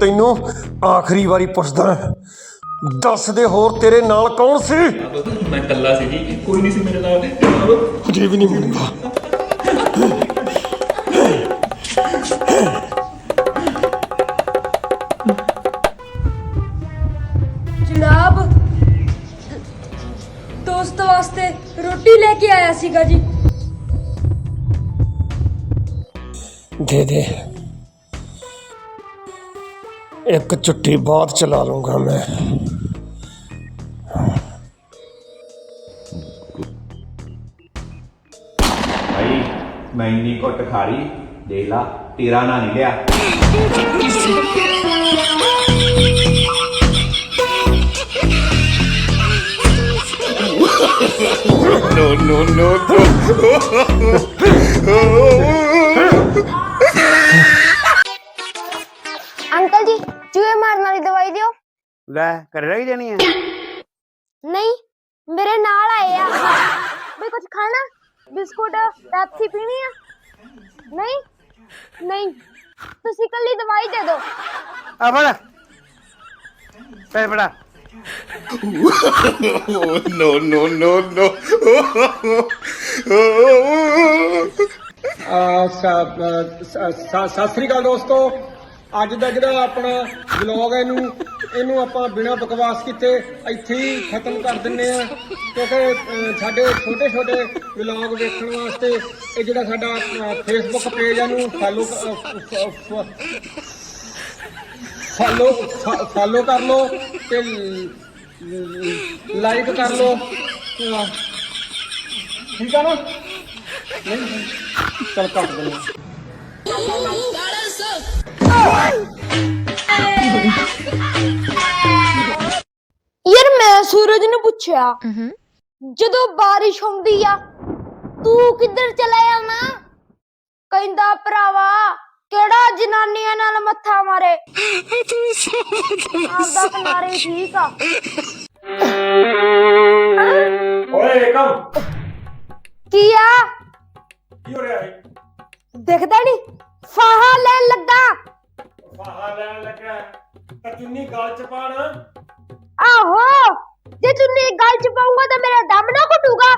ਤੈਨੂੰ ਆਖਰੀ ਵਾਰੀ ਪੁੱਛਦਾ ਦੱਸ ਦੇ ਹੋਰ ਤੇਰੇ ਨਾਲ ਕੌਣ ਸੀ? ਮੈਂ ਕੱਲਾ ਸੀ ਜੀ ਕੋਈ ਨਹੀਂ ਸੀ ਮੇਰੇ ਨਾਲ। ਹਜੇ ਵੀ ਨਹੀਂ ਮੰਨਦਾ ਜਨਾਬ ਦੋਸਤ ਵਾਸਤੇ ਰੋਟੀ ਲੈ ਕੇ ਆਇਆ ਸੀਗਾ ਜੀ। ਦੇ ਦੇ। ਇੱਕ ਚੁੱਟੀ ਬਾਅਦ ਚਲਾ ਲੂੰਗਾ ਮੈਂ ਭਾਈ ਮੈਂ ਇੰਨੀ ਘੁੱਟ ਖਾ ਲਈ ਦੇਖ ਲਾ ਤੇਰਾ ਨਾਂ ਨਹੀਂ ਲਿਆ ਅੰਕਲ ਜੀ ਚੂਹੇ ਮਾਰਨ ਵਾਲੀ ਦਵਾਈ ਦਿਓ ਲੈ ਘਰੇ ਰਹਿ ਜਾਣੀ ਹੈ ਨਹੀਂ ਮੇਰੇ ਨਾਲ ਆਏ ਆ ਵੀ ਕੁਝ ਖਾਣਾ ਬਿਸਕੁਟ ਪੈਪਸੀ ਪੀਣੀ ਆ ਨਹੀਂ ਨਹੀਂ ਤੁਸੀਂ ਕੱਲੀ ਦਵਾਈ ਦੇ ਦਿਓ ਆ ਫੜ ਪੈ ਫੜਾ ਆ ਸਤਿ ਸ੍ਰੀ ਅਕਾਲ ਦੋਸਤੋ ਅੱਜ ਦਾ ਜਿਹੜਾ ਆਪਣਾ ਵਲੌਗ ਹੈ ਇਹਨੂੰ ਇਹਨੂੰ ਆਪਾਂ ਬਿਨਾਂ ਬਕਵਾਸ ਕੀਤੇ ਇੱਥੇ ਹੀ ਖਤਮ ਕਰ ਦਿੰਨੇ ਆ ਕਿਉਂਕਿ ਸਾਡੇ ਛੋਟੇ ਛੋਟੇ ਵਲੌਗ ਵੇਖਣ ਵਾਸਤੇ ਇਹ ਜਿਹੜਾ ਸਾਡਾ ਫੇਸਬੁੱਕ ਪੇਜ ਹੈ ਇਹਨੂੰ ਫਾਲੋ ਫਾਲੋ ਫਾਲੋ ਕਰ ਲਓ ਤੇ ਲਾਈਕ ਕਰ ਲਓ। ਠੀਕ ਆ ਨਾ? ਨਹੀਂ ਚਲ ਕੱਟ ਦਿੰਦੇ ਯਾਰ ਮੈਂ ਸੂਰਜ ਨੂੰ ਪੁੱਛਿਆ ਜਦੋਂ ਬਾਰਿਸ਼ ਹੁੰਦੀ ਆ ਤੂੰ ਕਿੱਧਰ ਚਲਾ ਜਾਣਾ ਕਹਿੰਦਾ ਭਰਾਵਾ ਕਿਹੜਾ ਜਨਾਨੀਆਂ ਨਾਲ ਮੱਥਾ ਮਾਰੇ? ਆਪਦਾ ਕਿਨਾਰੇ ਠੀਕ ਆ। ਓਏ ਕਮ ਕੀ ਆ? ਕੀ ਹੋ ਰਿਹਾ ਹੈ? ਦਿਖਦਾ ਨਹੀਂ। ਫਾਹਾ ਲੈਣ ਲੱਗਾ। ਫਾਹਾ ਲੈਣ ਲੱਗਾ ਤਾਂ ਚੁੰਨੀ ਗਲ ਚ ਪਾਣ। ਆਹੋ ਜੇ ਤੂੰ ਨੇ ਗੱਲ ਚ ਪਾਉਂਗਾ ਤਾਂ ਮੇਰਾ ਦਮ ਨਾ ਘਟੂਗਾ।